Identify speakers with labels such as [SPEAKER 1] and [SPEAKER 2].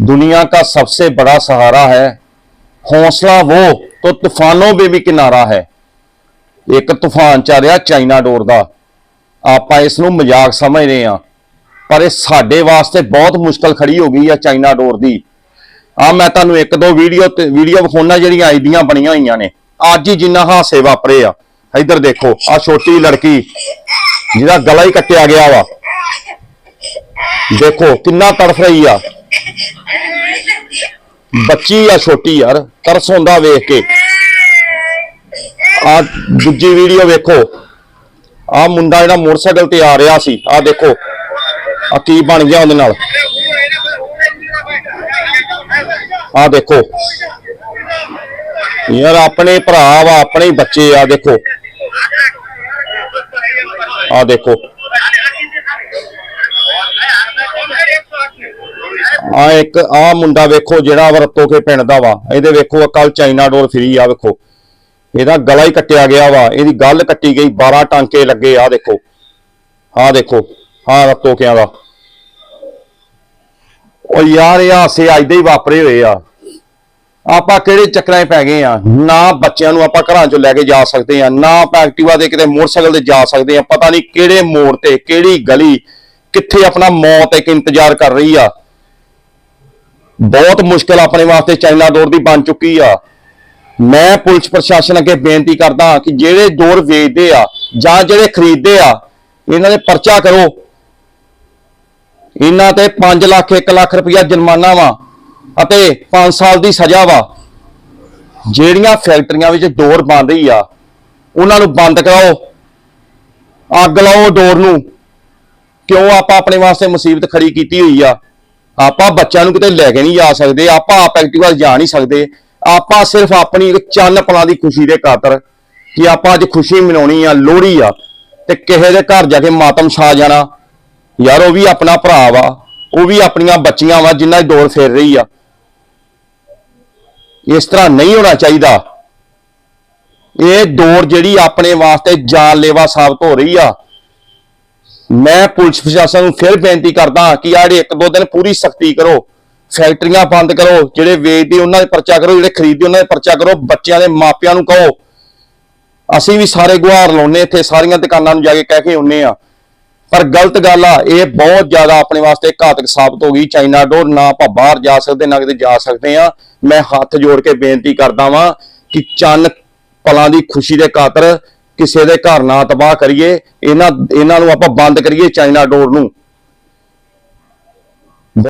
[SPEAKER 1] दुनिया का सबसे बड़ा सहारा है हौसला वो तो तूफानों में भी किनारा है ਇੱਕ ਤੂਫਾਨ ਚੱਲ ਰਿਹਾ ਚਾਈਨਾ ਡੋਰ ਦਾ ਆਪਾਂ ਇਸ ਨੂੰ ਮਜ਼ਾਕ ਸਮਝਦੇ ਆ ਪਰ ਇਹ ਸਾਡੇ ਵਾਸਤੇ ਬਹੁਤ ਮੁਸ਼ਕਲ ਖੜੀ ਹੋ ਗਈ ਆ ਚਾਈਨਾ ਡੋਰ ਦੀ ਆ ਮੈਂ ਤੁਹਾਨੂੰ ਇੱਕ ਦੋ ਵੀਡੀਓ ਤੇ ਵੀਡੀਓ ਵਿਖਾਉਣਾ ਜਿਹੜੀਆਂ ਆਈਡੀਆਂ ਬਣੀਆਂ ਹੋਈਆਂ ਨੇ ਅੱਜ ਹੀ ਜਿੰਨਾ ਹਾਸੇ ਵਾਪਰੇ ਆ ਇੱਧਰ ਦੇਖੋ ਆ ਛੋਟੀ ਲੜਕੀ ਜਿਹਦਾ ਗਲਾ ਹੀ ਕੱਟਿਆ ਗਿਆ ਵਾ ਦੇਖੋ ਕਿੰਨਾ ਤੜਫ ਰਹੀ ਆ ਬੱਚੀ ਆ ਛੋਟੀ ਯਾਰ, ਤਰਸ ਹੁੰਦਾ ਵੇਖ ਕੇ। ਆ ਦੂਜੀ ਵੀਡੀਓ ਵੇਖੋ। ਆ ਮੁੰਡਾ ਜਿਹੜਾ ਮੋਟਰਸਾਈਕਲ ਤੇ ਆ ਰਿਹਾ ਸੀ ਆ ਦੇਖੋ। ਆ ਕੀ ਬਣ ਗਿਆ ਉਹਦੇ ਨਾਲ। ਆ ਦੇਖੋ। ਯਾਰ ਆਪਣੇ ਭਰਾ ਵਾ, ਆਪਣੇ ਬੱਚੇ ਆ, ਦੇਖੋ। ਆ ਦੇਖੋ। ਆ ਇੱਕ ਆ ਮੁੰਡਾ ਵੇਖੋ ਜਿਹੜਾ ਵਰਤੋ ਕੇ ਪਿੰਡ ਦਾ ਵਾ। ਇਹਦੇ ਵੇਖੋ ਕੱਲ ਚਾਈਨਾ ਡੋਰ ਫਰੀ ਆ ਵੇਖੋ। ਇਹਦਾ ਗਲਾ ਹੀ ਕੱਟਿਆ ਗਿਆ ਵਾ। ਇਹਦੀ ਗੱਲ ਕੱਟੀ ਗਈ 12 ਟਾਂਕੇ ਲੱਗੇ ਆ ਦੇਖੋ। ਆ ਦੇਖੋ, ਆ ਰਤੋ ਕਿਆਂ ਦਾ। ਉਹ ਯਾਰ, ਇਹ ਹਾਸੇ ਅੱਜ ਦੇ ਹੀ ਵਾਪਰੇ ਹੋਏ ਆ। ਆਪਾਂ ਕਿਹੜੇ ਚੱਕਰਾਂ 'ਚ ਪੈ ਗਏ ਆ? ਨਾ ਬੱਚਿਆਂ ਨੂੰ ਆਪਾਂ ਘਰਾਂ 'ਚੋਂ ਲੈ ਕੇ ਜਾ ਸਕਦੇ ਆ, ਨਾ ਆਪਾਂ ਐਕਟਿਵਾ ਦੇ ਕਿਤੇ ਮੋਟਰਸਾਈਕਲ ਤੇ ਜਾ ਸਕਦੇ ਆ। ਪਤਾ ਨਹੀਂ ਕਿਹੜੇ ਮੋੜ ਤੇ, ਕਿਹੜੀ ਗਲੀ, ਕਿੱਥੇ ਆਪਣਾ ਮੌਤ ਇੱਕ ਇੰਤਜ਼ਾਰ ਕਰ ਰਹੀ ਆ। ਬਹੁਤ ਮੁਸ਼ਕਲ ਆਪਣੇ ਵਾਸਤੇ ਚਾਈਨਾ ਡੋਰ ਦੀ ਬਣ ਚੁੱਕੀ ਆ। ਮੈਂ ਪੁਲਿਸ ਪ੍ਰਸ਼ਾਸਨ ਅੱਗੇ ਬੇਨਤੀ ਕਰਦਾ ਕਿ ਜਿਹੜੇ ਡੋਰ ਵੇਚਦੇ ਆ ਜਾਂ ਜਿਹੜੇ ਖਰੀਦਦੇ ਆ, ਇਹਨਾਂ ਦੇ ਪਰਚਾ ਕਰੋ। ਇਹਨਾਂ ਤੇ 5 ਲੱਖ 1 ਲੱਖ ਰੁਪਇਆ ਜੁਰਮਾਨਾ ਵਾ ਅਤੇ 5 ਸਾਲ ਦੀ ਸਜ਼ਾ ਵਾ। ਜਿਹੜੀਆਂ ਫੈਕਟਰੀਆਂ ਵਿੱਚ ਡੋਰ ਬਣ ਰਹੀ ਆ, ਉਹਨਾਂ ਨੂੰ ਬੰਦ ਕਰਾਓ। ਅੱਗ ਲਾਓ ਡੋਰ ਨੂੰ। ਕਿਉਂ ਆਪਾਂ ਆਪਣੇ ਵਾਸਤੇ ਮੁਸੀਬਤ ਖੜੀ ਕੀਤੀ ਹੋਈ ਆ? ਆਪਾਂ ਬੱਚਿਆਂ ਨੂੰ ਕਿਤੇ ਲੈ ਕੇ ਨਹੀਂ ਜਾ ਸਕਦੇ, ਆਪਾਂ ਆਪ ਐਕਟਿਵਾ ਜਾ ਨਹੀਂ ਸਕਦੇ। ਆਪਾਂ ਸਿਰਫ ਆਪਣੀ ਇੱਕ ਚੰਨ ਪਲਾਂ ਦੀ ਖੁਸ਼ੀ ਦੇ ਖਾਤਰ ਕਿ ਆਪਾਂ ਅੱਜ ਖੁਸ਼ੀ ਮਨਾਉਣੀ ਆ, ਲੋਹੜੀ ਆ, ਤੇ ਕਿਸੇ ਦੇ ਘਰ ਜਾ ਕੇ ਮਾਤਮ ਛਾ ਜਾਣਾ। ਯਾਰ, ਉਹ ਵੀ ਆਪਣਾ ਭਰਾ ਵਾ, ਉਹ ਵੀ ਆਪਣੀਆਂ ਬੱਚੀਆਂ ਵਾ ਜਿਨ੍ਹਾਂ ਦੀ ਡੋਰ ਫੇਰ ਰਹੀ ਆ। ਇਸ ਤਰ੍ਹਾਂ ਨਹੀਂ ਹੋਣਾ ਚਾਹੀਦਾ। ਇਹ ਡੋਰ ਜਿਹੜੀ ਆਪਣੇ ਵਾਸਤੇ ਜਾਨਲੇਵਾ ਸਾਬਤ ਹੋ ਰਹੀ ਆ ਮੈਂ ਪੁਲਿਸ ਪ੍ਰਸ਼ਾਸਨ ਨੂੰ ਫਿਰ ਬੇਨਤੀ ਕਰਦਾ ਕਿ ਆਹ ਇੱਕ ਦੋ ਦਿਨ ਪੂਰੀ ਸਖਤੀ ਕਰੋ, ਫੈਕਟਰੀਆਂ ਬੰਦ ਕਰੋ, ਜਿਹੜੇ ਵੇਚਦੇ ਉਹਨਾਂ ਦੇ ਪਰਚਾ ਕਰੋ, ਜਿਹੜੇ ਖਰੀਦਦੇ ਉਹਨਾਂ ਦੇ ਪਰਚਾ ਕਰੋ, ਬੱਚਿਆਂ ਦੇ ਮਾਪਿਆਂ ਨੂੰ ਕਹੋ। ਅਸੀਂ ਵੀ ਸਾਰੇ ਗੁਹਾਰ ਲਾਉਨੇ ਇੱਥੇ ਸਾਰੀਆਂ ਦੁਕਾਨਾਂ ਨੂੰ ਜਾ ਕੇ ਕਹਿ ਕੇ ਆਉਨੇ ਆ ਪਰ ਗਲਤ ਗੱਲ ਆ, ਇਹ ਬਹੁਤ ਜ਼ਿਆਦਾ ਆਪਣੇ ਵਾਸਤੇ ਘਾਤਕ ਸਾਬਤ ਹੋ ਗਈ। ਚਾਈਨਾ ਡੋਰ ਨਾ ਆਪਾਂ ਬਾਹਰ ਜਾ ਸਕਦੇ, ਨਾ ਕਿਤੇ ਜਾ ਸਕਦੇ ਆ ਮੈਂ ਹੱਥ ਜੋੜ ਕੇ ਬੇਨਤੀ ਕਰਦਾ ਵਾਂ ਕਿ ਚੰਨ ਪਲਾਂ ਦੀ ਖੁਸ਼ੀ ਦੇ ਖਾਤਰ ਕਿਸੇ ਦੇ ਘਰ ਨਾ ਤਬਾਹ ਕਰੀਏ, ਇਹਨਾਂ ਇਹਨਾਂ ਨੂੰ ਆਪਾਂ ਬੰਦ ਕਰੀਏ ਚਾਈਨਾ ਡੋਰ ਨੂੰ।